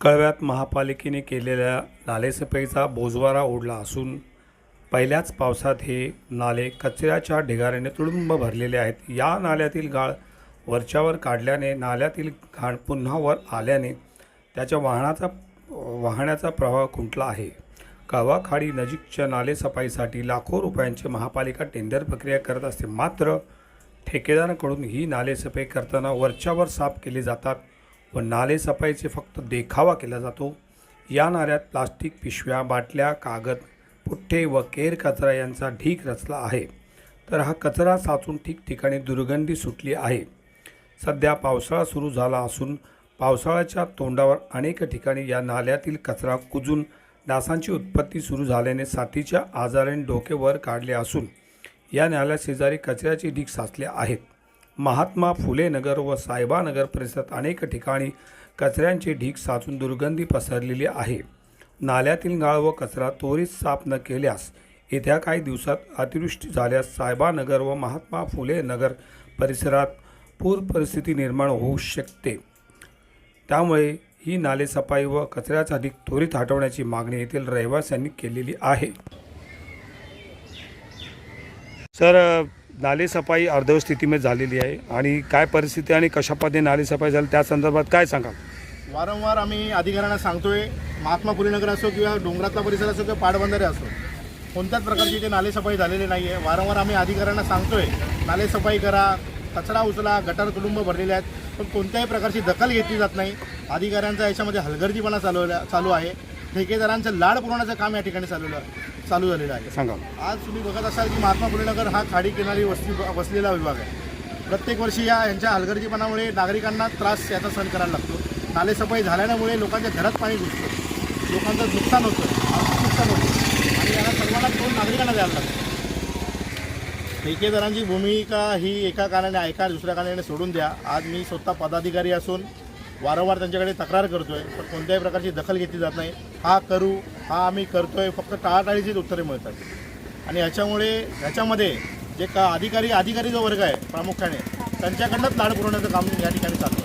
कळव्यात महापालिकेने केलेल्या नालेसफाईचा बोजवारा ओढला असून पहिल्याच पावसात हे नाले कचऱ्याच्या ढिगाऱ्याने तुडुंब भरलेले आहेत. या नाल्यातील गाळ वरच्यावर काढल्याने नाल्यातील घाण पुन्हा वर आल्याने त्याच्या वाहनाचा वाहण्याचा प्रवाह खुंटला आहे. कळवाखाडी नजीकच्या नालेसफाईसाठी लाखो रुपयांचे महापालिका टेंडर प्रक्रिया करत असते. मात्र ठेकेदारांकडून ही नालेसफाई करताना वरच्यावर साफ केले जातात. व नालेसफाईचे फक्त देखावा केला जातो. या नाल्यात प्लास्टिक पिशव्या बाटल्या कागद पुठ्ठे व केर कचरा यांचा ढीक रचला आहे. तर हा कचरा साचून ठिकठिकाणी दुर्गंधी सुटली आहे. सध्या पावसाळा सुरू झाला असून पावसाळ्याच्या तोंडावर अनेक ठिकाणी या नाल्यातील कचरा कुजून डासांची उत्पत्ती सुरू झाल्याने साथीच्या आजाराने डोके वर काढले असून या नाल्या शेजारी कचऱ्याचे ढीग साचले आहेत. महात्मा फुले नगर व साहेबानगर परिसरात अनेक ठिकाणी कचऱ्यांचे ढीग साचून दुर्गंधी पसरलेली आहे. नाल्यातील गाळ व कचरा त्वरित साफ न केल्यास येत्या काही दिवसात अतिवृष्टी झाल्यास साहेबानगर व महात्मा फुले नगर परिसरात पूर परिस्थिती निर्माण होऊ शकते. त्यामुळे ही नालेसफाई व कचऱ्याचा अधिक त्वरित हटवण्याची मागणी येथील रहिवाशांनी केलेली आहे. सर नालेसफाई अर्धवट स्थितीमध्ये झालेली आहे. आणि काय परिस्थिती आणि कशा पद्धतीने नालेसफाई झाली त्या संदर्भात काय सांगाल? वारंवार आम्ही अधिकाऱ्यांना सांगतोय महात्मा फुलेनगर असो किंवा डोंगरातला परिसर असो किंवा पाटबंधारे असो कोणत्याच प्रकारची इथे नालेसफाई झालेली नाही आहे वारंवार आम्ही अधिकाऱ्यांना सांगतोय नालेसफाई करा कचरा उचला गटार तुडुंब भरलेले आहेत. पण कोणत्याही प्रकारची दखल घेतली जात नाही. अधिकाऱ्यांचा याच्यामध्ये हलगर्जीपणा चालवल्या चालू आहे. ठेकेदारांचं लाड पुरवण्याचं काम या ठिकाणी चालू चालू झालेलं आहे. सांगाल आज तुम्ही बघत असाल की महात्मा फुले नगर हा खाडी किनारी वस्ती वसलेला विभाग आहे. प्रत्येक वर्षी या यांच्या हलगर्जीपणामुळे नागरिकांना त्रास याचा सहन करायला लागतो. नालेसफाई झाल्यामुळे लोकांच्या घरात पाणी घुसतं. लोकांचं नुकसान होतं. आर्थिक नुकसान होतं. आणि याला सर्वांना दोन नागरिकांना द्यायला लागतं. ठेकेदारांची भूमिका ही एका कारणाने एका दुसऱ्या कारणाने सोडून द्या. आज मी स्वतः पदाधिकारी असून वारंवार त्यांच्याकडे तक्रार करतोय पण कोणत्याही प्रकारची दखल घेतली जात नाही. हा करू हा आम्ही करतोय फक्त टाळाटाळीचीच उत्तरे मिळतात. आणि ह्याच्यामुळे ह्याच्यामध्ये जे का अधिकारी अधिकारी जो वर्ग आहे प्रामुख्याने त्यांच्याकडनंच लाड पुरवण्याचं काम या ठिकाणी चालतं